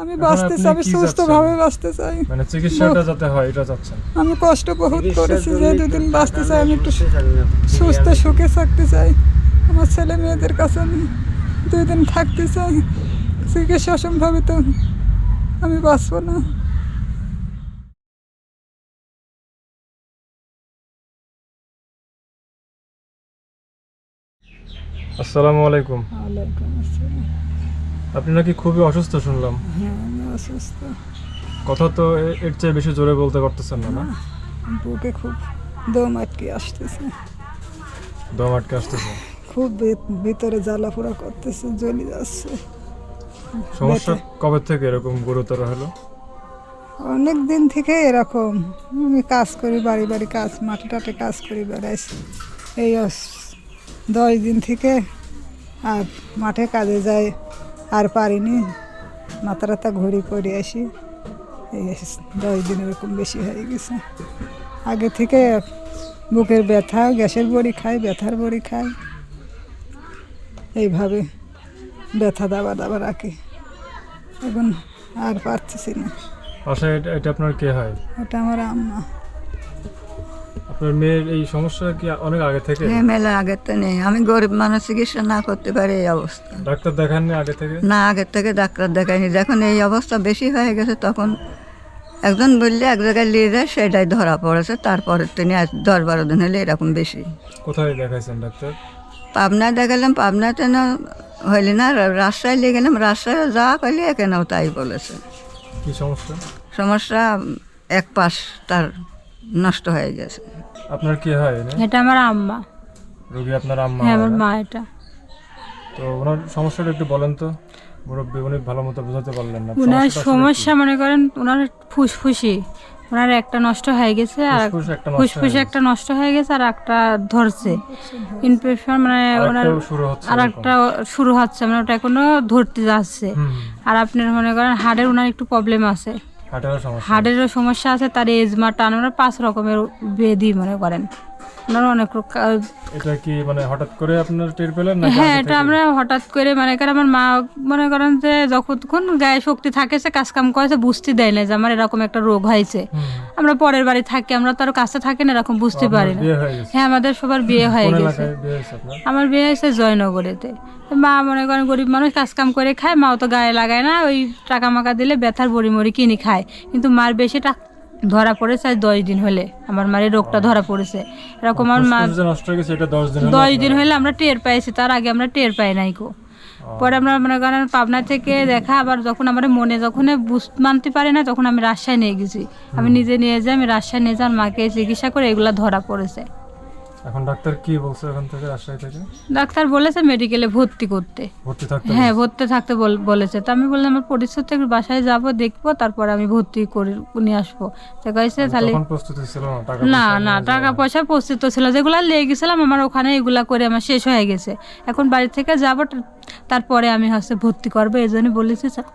আমি বাঁচতে চাই আমি সুস্থভাবে বাঁচতে চাই। মানে চিকিৎসাটা যাতে হয় এটা চাচ্ছেন আমি কষ্ট বহুত করেছি যে দুদিন বাঁচতে চাই আমি একটু সুস্থ সুখে থাকতে চাই। আমার ছেলে মেয়েদের কাছে আমি দুই দিন থাকতে চাই চিকিৎসা অসম্ভাবে তো আমি বাঁচবো না। আসসালামু আলাইকুম। ওয়ালাইকুম আসসালাম। আপনি নাকি খুবই অসুস্থ শুনলাম। হ্যাঁ আমি অসুস্থ। কথা তো এ- এর চেয়ে বেশি জোরে বলতে পারতেছেন না না? বুকে খুব দম আটকে আসতেছে। দম আটকে আসতেছে? খুব ভে- ভিতরে জ্বালা পোড়া করতেছে জ্বলে যাচ্ছে। সমস্যা। কবে থেকে এরকম গুরুতর হলো? অনেক দিন থেকে এরকম। আমি কাজ করি বাড়ি বাড়ি কাজ মাঠে টাটে কাজ করি বেড়াইছি এই অস- দশ দিন থেকে আর মাঠে কাজে যাই। আর পারিনি। মাথা রাতা ঘুরি করে আসি। এই দশ দিন এরকম বেশি হয়ে গেছে। আগে থেকে বুকের ব্যথা গ্যাসের বড়ি খাই ব্যথার বড়ি খাই। এইভাবে ব্যথা দাবা দাবা রাখি। এখন আর পারতেছি না। এটা আপনার কে হয়? ওটা আমার আম্মা। আপনার মেয়ের এই সমস্যা কি অনেক আগে থেকে? হ্যাঁ মেলা আগের তো নেই। আমি গরিব মানুষ চিকিৎসা না করতে পারি এই অবস্থা। ডাক্তার দেখাননি আগে থেকে? না আগের থেকে ডাক্তার দেখায়নি যখন এই অবস্থা বেশি হয়ে গেছে তখন একজন বললে এক জায়গায় নিয়ে যায় সেটাই ধরা পড়েছে। তারপরে তিনি আজ দশ বারো দিন হলে এরকম বেশি। কোথায় দেখাইছেন ডাক্তার? পাবনায় দেখালাম পাবনাতে না হইলি না রাস্তায় নিয়ে গেলাম। রাস্তায় যা কইলি এখানেও তাই বলেছে। কি সমস্যা? সমস্যা এক পাশ তার নষ্ট হয়ে গেছে। আপনার কি হয়? এটা আমার আম্মা। রোগী আপনার আম্মা হ্যাঁ আমার মা এটা। তো ওনার সমস্যাটা একটু বলেন তো। মুরব্বী উনি ভালো মতো বোঝাতে পারলেন না। ওনার সমস্যা মনে করেন ওনার ফুসফুসি। ওনার একটা নষ্ট হয়ে গেছে আর ফুসফুস একটা নষ্ট হয়ে গেছে। আর একটা ধরছে। ইনফেকশন মানে ওনার আর একটা শুরু হচ্ছে মানে ওটা এখনও ধরতে যাচ্ছে। আর আপনার মনে করেন হার্টের ওনার একটু প্রবলেম আছে। হার্টেরও সমস্যা। আছে তার এজমা টান ওনার পাঁচ রকমের বেদি মনে করেন। ওনার অনেক এটা কি মানে হঠাৎ করে আপনার টের পেলেন না হ্যাঁ এটা আমরা হঠাৎ করে মানে করেন আমার মা মনে করেন যে যখন গায়ে শক্তি থাকে সে কাজ কাম করেছে বুঝতে দেয় না যে আমার এরকম একটা রোগ হয়েছে। আমরা পরের বাড়ি থাকি আমরা তো আর কাছে থাকি না এরকম বুঝতে পারি না। হয়ে আমাদের সবার বিয়ে হয়ে গেছে। এলাকায় বিয়ে হয়েছে আপনার? আমার বিয়ে হয়েছে জয়নগরেতে। মা মনে করেন গরিব মানুষ কাজ কাম করে খায় মাও তো গায়ে লাগায় না ওই টাকা মাকা দিলে ব্যথার বড়ি মরি কিনে খায়। কিন্তু মার বেশি টাকা ধরা পড়েছে আজ দশ দিন হলে। আমার মায়ের রোগটা ধরা পড়েছে। এরকম আমার মা দশ দিন হলো আমরা টের পাইছি তার আগে আমরা টের পাই নাই কো। পরে আমরা মনে করেন পাবনা থেকে দেখা আবার যখন আমার মনে যখন মানতে পারে না তখন আমি রাজশাহী নিয়ে গেছি। আমি নিজে নিয়ে যাই আমি রাজশাহী নিয়ে যাই মাকে চিকিৎসা করে এগুলা ধরা পড়েছে। এখন ডাক্তার কি বলছে এখান থেকে রাজশাহী থেকে? ডাক্তার বলেছে মেডিকেলে ভর্তি করতে। ভর্তি থাকতে হ্যাঁ ভর্তি থাকতে বলেছে। তো আমি বললাম আমার পরিস্থিতি থেকে বাসায় যাব দেখব তারপর আমি ভর্তি করে নিয়ে আসব। তো কয়েছে তাহলে প্রস্তুতি ছিল না টাকা না না টাকা পয়সা প্রস্তুত ছিল। যেগুলো লেগে গেছিলাম আমার ওখানে এগুলা করে আমার শেষ হয়ে গেছে। এখন বাড়ি থেকে যাব তারপরে আমি হচ্ছে ভর্তি করব। এই জন্য বলেছি স্যার,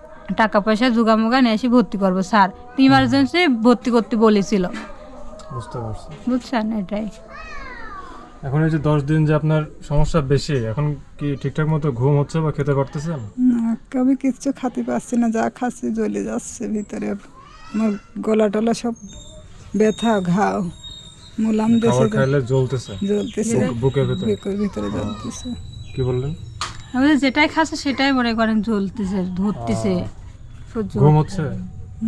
টাকা পয়সা জোগামোগা নিয়ে এসে ভর্তি করব স্যার। ইমার্জেন্সি ভর্তি করতে বলেছিল। বুঝতে পারছি। বুঝছেন? এটাই। এখন এই যে দশ দিন যে আপনার সমস্যা বেশি এখন কি ঠিকঠাক মতো ঘুম হচ্ছে বা খেতে পারতেছেন না আমি কিচ্ছু খাতে পারছি না যা খাচ্ছি জ্বলে যাচ্ছে ভিতরে। আমার গলা টলা সব ব্যথা ঘাও মুলাম দেশে খাইলে জ্বলতেছে? জ্বলতেছে। বুক- বুকের ভিতরে? বুকের ভিতরে জ্বলতেছে। কি বললেন? আমি যেটাই খাচ্ছে সেটাই মনে করেন জ্বলতেছে ধরতেছে। সহ্য ঘুম হচ্ছে?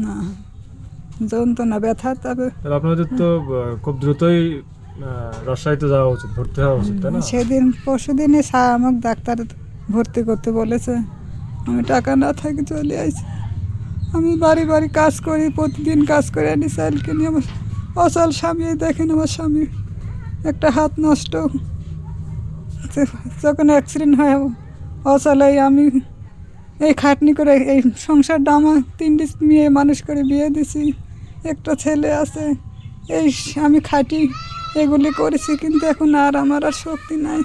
না যন্ত্রণা ব্যথা তবে আপনাদের তো খুব দ্রুতই আহ, রাজশাহীতে যাওয়া উচিত ভর্তি হওয়া উচিত তাই না? সেদিন পরশু দিনে আমাকে ডাক্তার ভর্তি করতে বলেছে। আমি টাকা না থাকি চলে আসি আমি বাড়ি বাড়ি কাজ করি প্রতিদিন কাজ করে আনি চাইল কিনি আমার অচল স্বামী দেখেন আমার স্বামী একটা হাত নষ্ট। যখন অ্যাক্সিডেন্ট হয় অচলে আমি এই খাটনি করে এই সংসারটা আমার তিনটি মেয়ে মানুষ করে বিয়ে দিছি। একটা ছেলে আছে এই আমি খাটি এগুলি করেছি, কিন্তু এখন আর আমার আর শক্তি নাই।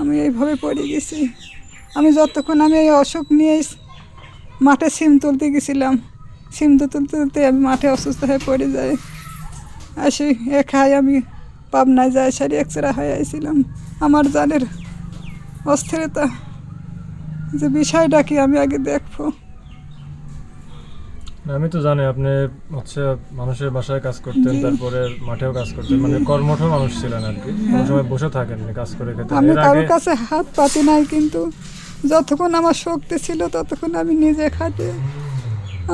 আমি এইভাবে পড়ে গেছি। আমি যতক্ষণ আমি এই অসুখ নিয়ে মাঠে সিম তুলতে গেছিলাম, সিম তো তুলতে তুলতে আমি মাঠে অসুস্থ হয়ে পড়ে যাই। আসি একাই আমি পাবনায় যাই, সারি এক্সরা হয়ে আইছিলাম। আমার জানের অস্থিরতা যে বিষয়টা কি আমি আগে দেখব। আমি তো জানি আপনি হচ্ছে মানুষের বাসায় কাজ করতেন। তারপরে মাঠেও কাজ করতেন মানে কর্মঠ মানুষ ছিলেন আর কি। কোনো সময় বসে থাকেননি কাজ করে খেতে। আমি কারোর কাছে হাত পাতি নাই কিন্তু যতক্ষণ আমার শক্তি ছিল ততক্ষণ আমি নিজে খাটে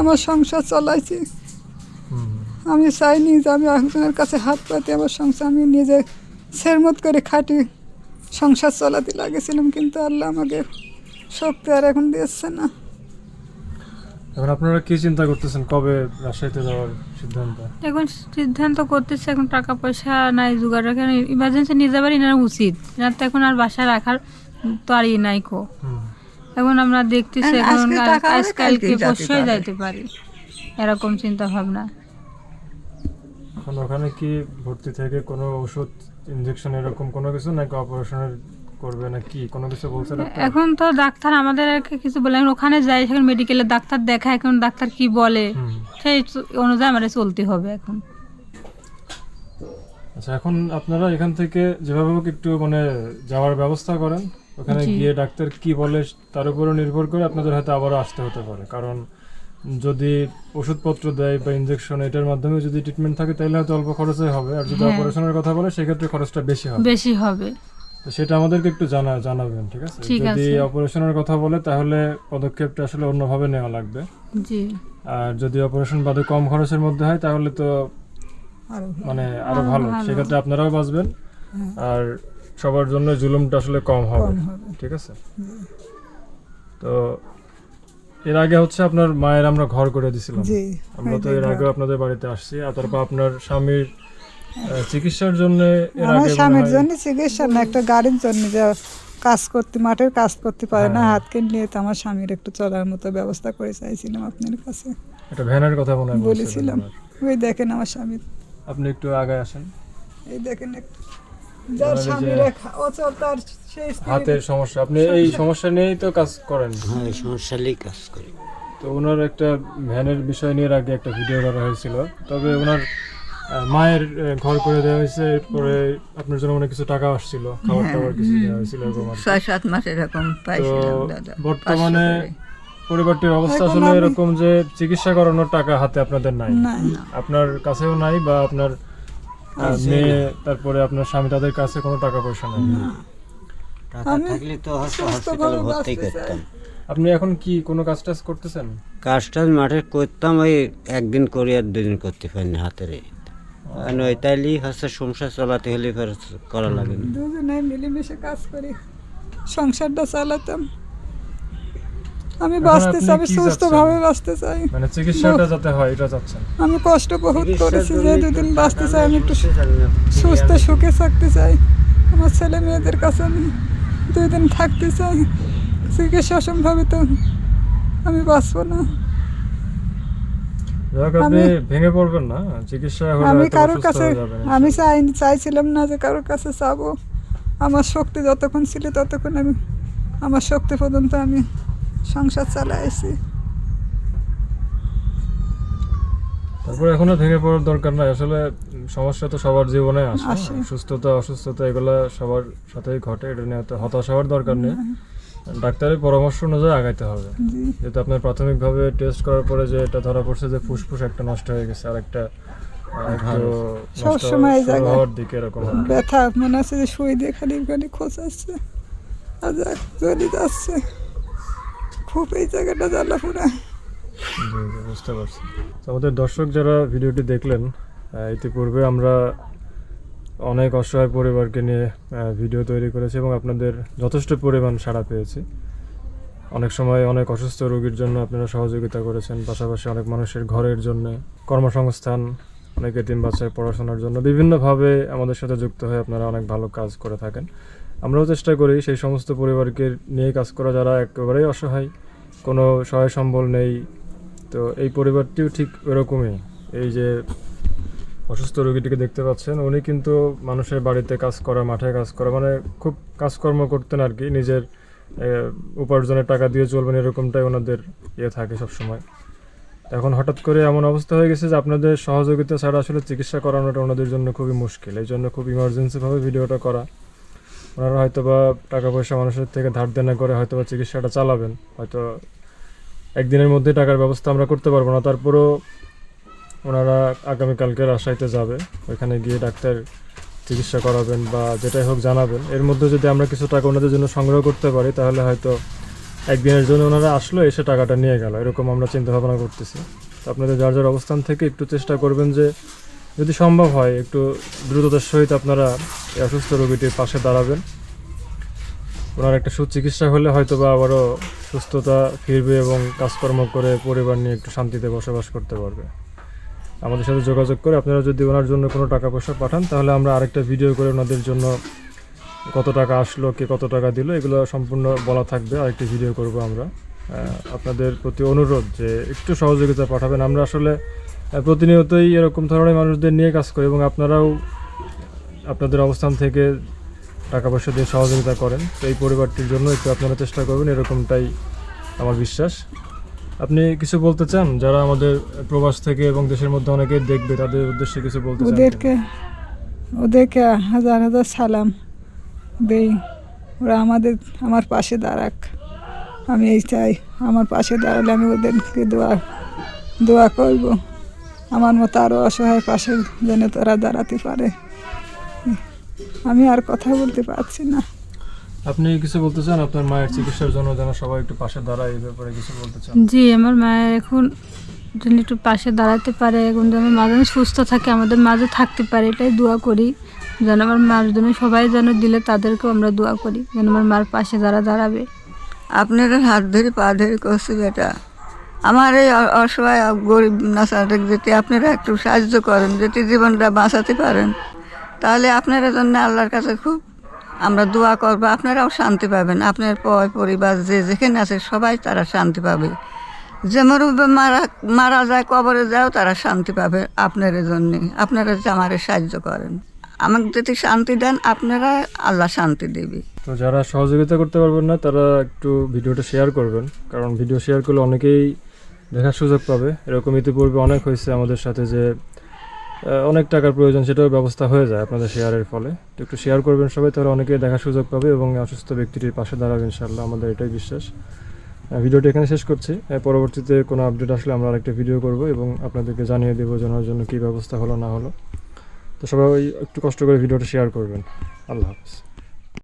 আমার সংসার চলাইছি। আমি চাইনি যে আমি একজনের কাছে হাত পাতি আমার সংসার আমি নিজে সেরমত করে খাটি সংসার চালাতে লাগেছিলাম কিন্তু আল্লাহ আমাকে শক্তি আর এখন দিচ্ছে না। এখন আপনারা কি চিন্তা করতেছেন? কবে রাজশাহীতে যাওয়ার সিদ্ধান্ত? এখন সিদ্ধান্ত করতেছে এখন টাকা পয়সা নাই জোগাড় রাখার ইমার্জেন্সি নিয়ে যাবার এনার উচিত। এনার তো এখন আর বাসায় রাখার তো আর ই নাই কো। এখন আমরা দেখতেছি এখন আজকালকে পারে। যাইতে পারি। এরকম চিন্তা ভাবনা এখন ওখানে কি ভর্তি থেকে কোনো ওষুধ ইনজেকশন এরকম কোনো কিছু নাকি অপারেশনের করবে না কি কোনো কিছু বলছে এখন তো ডাক্তার আমাদের কিছু বলে ওখানে যাই সেখানে মেডিকেলে ডাক্তার দেখায় এখন ডাক্তার কি বলে? সেই অনুযায়ী আমাদের চলতে হবে এখন। আচ্ছা এখন আপনারা এখান থেকে যেভাবে হোক একটু মানে যাওয়ার ব্যবস্থা করেন। ওখানে গিয়ে ডাক্তার কি বলে তার উপরে নির্ভর করে আপনাদের হয়তো আবারও আসতে হতে পারে। কারণ যদি ওষুধপত্র দেয় বা ইনজেকশন এটার মাধ্যমে যদি ট্রিটমেন্ট থাকে তাহলে হয়তো অল্প খরচে হবে। আর যদি হ্যাঁ। অপারেশনের কথা বলে সেক্ষেত্রে খরচটা বেশি হবে। বেশি হবে। তো সেটা আমাদেরকে একটু জানা জানাবেন ঠিক আছে? যদি অপারেশনের কথা বলে তাহলে পদক্ষেপটা আসলে অন্যভাবে নেওয়া লাগবে। জি। আর যদি অপারেশন বাদে কম খরচের মধ্যে হয় তাহলে তো আর মানে আরও ভালো। সেক্ষেত্রে আপনারাও বাঁচবেন। আর সবার জন্য জুলুমটা আসলে কম হবে। ঠিক আছে? তো এর আগে হচ্ছে আপনার মায়ের আমরা ঘর করে দিছিলাম। জি। আমরা তো এর যে আগে আপনাদের বাড়িতে আসছি। আর তারপর আপনার স্বামীর চিকিৎসার জন্য আমার স্বামীর জন্য চিকিৎসা না একটা গাড়ির জন্য যে কাজ করতে মাঠের কাজ করতে পারে না হ্যাঁ। হাতকে নিয়ে তো আমার স্বামীর একটু চলার মতো ব্যবস্থা করে চাইছিলাম আপনার কাছে। একটা ভ্যানের কথা মনে বলেছিলাম। ওই দেখেন আমার স্বামী আপনি একটু আগে আসেন। এই দেখেন একটু যার ওনার এই যে স্বামীর অচল তার সেই হাতের সমস্যা। আপনি এই সমস্যা নিয়েই তো কাজ করেন। হ্যাঁ এই সমস্যা নিয়েই কাজ করি। তো ওনার একটা ভ্যানের বিষয় নিয়ে আগে একটা ভিডিও করা হয়েছিল। তবে ওনার মায়ের ঘর করে দেওয়া হয়েছে এরপরে আপনার জন্য অনেক কিছু টাকা আসছিল খাবার টাবার কিছু দেওয়া হয়েছিল এরকম ছয় সাত মাস এরকম বর্তমানে। পরিবারটির অবস্থা আসলে এরকম যে চিকিৎসা করানোর টাকা হাতে আপনাদের নাই। আপনার কাছেও নাই বা আপনার মেয়ে তারপরে আপনার স্বামী তাদের কাছে কোনো টাকা পয়সা নাই। থাকলে তো হসপিটালে ভর্তি করতাম। আপনি এখন কি কোনো কাজ টাজ করতেছেন? কাজটা মাঠে করতাম ওই একদিন করি আর দুদিন করতে পারিনি হাতের ওই তাইলেই হচ্ছে সংসার চালাতে হলে করা লাগে। দুজনে মিলেমিশে কাজ করি সংসারটা চালাতাম। আমি বাঁচতে চাই আমি সুস্থভাবে বাঁচতে চাই। মানে চিকিৎসাটা যাতে হয় এটা চাচ্ছেন? আমি কষ্ট বহুত করেছি যে দুদিন বাঁচতে চাই আমি একটু। সুস্থ সুখে থাকতে চাই। আমার ছেলে মেয়েদের কাছে আমি দুই দিন থাকতে চাই। চিকিৎসা অসম্ভাবে তো আমি বাঁচবো না। ভেঙে পড়বেন না। চিকিৎসা আমি কারোর কাছে আমি চাই চাইছিলাম না যে কারোর কাছে চাবো আমার শক্তি যতক্ষণ ছিল ততক্ষণ আমি আমার শক্তি পর্যন্ত আমি সংসার চালাইছি। তারপর এখনও ভেঙে পড়ার দরকার নাই। আসলে সমস্যা তো সবার জীবনে আসে আসে। সুস্থতা অসুস্থতা এগুলা সবার সাথেই ঘটে। এটা নিয়ে হতাশ হওয়ার দরকার নেই। ডাক্তারের পরামর্শ অনুযায়ী আগাইতে হবে। যেহেতু আপনার প্রাথমিকভাবে টেস্ট করার পরে যে এটা ধরা পড়ছে যে ফুসফুস একটা নষ্ট হয়ে গেছে আর একটা সবসময় দিকে এরকম ব্যথা মনে আছে যে শুই দিয়ে খালি খালি খোঁচাচ্ছে আর যাক চলে যাচ্ছে খুব এই জায়গাটা জ্বালা পুরা বুঝতে পারছি। আমাদের দর্শক যারা ভিডিওটি দেখলেন ইতিপূর্বে আমরা অনেক অসহায় পরিবারকে নিয়ে ভিডিও তৈরি করেছি এবং আপনাদের যথেষ্ট পরিমাণ সাড়া পেয়েছি। অনেক সময় অনেক অসুস্থ রোগীর জন্য আপনারা সহযোগিতা করেছেন, পাশাপাশি অনেক মানুষের ঘরের জন্য, কর্মসংস্থান, অনেক এতিম বাচ্চার পড়াশোনার জন্য, বিভিন্নভাবে আমাদের সাথে যুক্ত হয়ে আপনারা অনেক ভালো কাজ করে থাকেন। আমরাও চেষ্টা করি সেই সমস্ত পরিবারকে নিয়ে কাজ করা যারা একেবারেই অসহায়, কোনো সহায় সম্বল নেই। তো এই পরিবারটিও ঠিক এরকমই এই যে অসুস্থ রোগীটিকে দেখতে পাচ্ছেন। উনি কিন্তু মানুষের বাড়িতে কাজ করা, মাঠে কাজ করা মানে খুব কাজকর্ম করতেন আর কি। নিজের উপার্জনের টাকা দিয়ে চলবেন এরকমটাই ওনাদের ইয়ে থাকে সবসময়। এখন হঠাৎ করে এমন অবস্থা হয়ে গেছে যে আপনাদের সহযোগিতা ছাড়া আসলে চিকিৎসা করানোটা ওনাদের জন্য খুবই মুশকিল। এই জন্য খুব ইমার্জেন্সিভাবে ভিডিওটা করা। ওনারা হয়তো বা টাকা পয়সা মানুষের থেকে ধার দেনা করে হয়তো বা চিকিৎসাটা চালাবেন। হয়তো একদিনের মধ্যে টাকার ব্যবস্থা আমরা করতে পারব না। তারপরেও ওনারা আগামীকালকে রাজশাহীতে যাবে। ওইখানে গিয়ে ডাক্তার চিকিৎসা করাবেন বা যেটাই হোক জানাবেন। এর মধ্যে যদি আমরা কিছু টাকা ওনাদের জন্য সংগ্রহ করতে পারি, তাহলে হয়তো একদিনের জন্য ওনারা আসলো, এসে টাকাটা নিয়ে গেল। এরকম আমরা চিন্তা ভাবনা করতেছি। তো আপনাদের যার যার অবস্থান থেকে একটু চেষ্টা করবেন যে, যদি সম্ভব হয়, একটু দ্রুততার সহিত আপনারা এই অসুস্থ রোগীটির পাশে দাঁড়াবেন। ওনার একটা সুচিকিৎসা হলে হয়তো বা আবারও সুস্থতা ফিরবে এবং কাজকর্ম করে পরিবার নিয়ে একটু শান্তিতে বসবাস করতে পারবে। আমাদের সাথে যোগাযোগ করে আপনারা যদি ওনার জন্য কোনো টাকা পয়সা পাঠান, তাহলে আমরা আরেকটা ভিডিও করে ওনাদের জন্য কত টাকা আসলো, কে কত টাকা দিল, এগুলো সম্পূর্ণ বলা থাকবে। আরেকটি ভিডিও করব আমরা। আপনাদের প্রতি অনুরোধ যে একটু সহযোগিতা পাঠাবেন। আমরা আসলে প্রতিনিয়তই এরকম ধরনের মানুষদের নিয়ে কাজ করি এবং আপনারাও আপনাদের অবস্থান থেকে টাকা পয়সা দিয়ে সহযোগিতা করেন। তো এই পরিবারটির জন্য একটু আপনারা চেষ্টা করবেন, এরকমটাই আমার বিশ্বাস। আপনি কিছু বলতে চান? যারা আমাদের প্রবাস থেকে এবং দেশের মধ্যে অনেকেই দেখবে, তাদের উদ্দেশ্যে কিছু বলতে ওদেরকে ওদেরকে হাজার হাজার সালাম দেই। ওরা আমাদের, আমার পাশে দাঁড়াক। আমি এই চাই, আমার পাশে দাঁড়ালে আমি ওদেরকে দোয়া দোয়া করব। আমার মতো আরও অসহায় পাশে যেন তারা দাঁড়াতে পারে। আমি আর কথা বলতে পারছি না। আপনি কিছু বলতে চান? আপনার মায়ের চিকিৎসার জন্য যেন সবাই একটু পাশে দাঁড়ায় এই ব্যাপারে কিছু বলতে চান? জি আমার মায়ের এখন যেন একটু পাশে দাঁড়াতে পারে এখন যেন মা যেন সুস্থ থাকে আমাদের মাঝে থাকতে পারে এটাই দোয়া করি। যেন আমার মার জন্য সবাই যেন দিলে তাদেরকেও আমরা দোয়া করি যেন আমার মার পাশে যারা দাঁড়াবে। আপনারা হাত ধরে পা ধরে করছি বেটা। আমার এই অসহায় গরিব নাচাদের যদি আপনারা একটু সাহায্য করেন যদি জীবনটা বাঁচাতে পারেন তাহলে আপনারা জন্য আল্লাহর কাছে খুব আমরা দোয়া করব, আপনারাও শান্তি পাবেন। আপনার পয় পরিবার যে যেখানে আছে সবাই তারা শান্তি পাবে। যে মরুবে মারা মারা যায়, কবরে যাও, তারা শান্তি পাবে আপনার জন্যে। আপনারা যে আমারে সাহায্য করেন। আমাকে যদি শান্তি দেন, আপনারা আল্লাহ শান্তি দেবে। তো যারা সহযোগিতা করতে পারবেন না, তারা একটু ভিডিওটা শেয়ার করবেন। কারণ ভিডিও শেয়ার করলে অনেকেই দেখার সুযোগ পাবে। এরকম ইতিপূর্বে অনেক হয়েছে আমাদের সাথে যে অনেক টাকার প্রয়োজন, সেটাও ব্যবস্থা হয়ে যায় আপনাদের শেয়ারের ফলে। তো একটু শেয়ার করবেন সবাই, তাহলে অনেকেই দেখার সুযোগ পাবে এবং অসুস্থ ব্যক্তিটির পাশে দাঁড়াবে ইনশাল্লাহ আমাদের এটাই বিশ্বাস। ভিডিওটি এখানে শেষ করছি। পরবর্তীতে কোনো আপডেট আসলে আমরা আরেকটা ভিডিও করব এবং আপনাদেরকে জানিয়ে দেবো জানার জন্য কী ব্যবস্থা হলো, না হলো। তো সবাই একটু কষ্ট করে ভিডিওটা শেয়ার করবেন। আল্লাহ হাফিজ।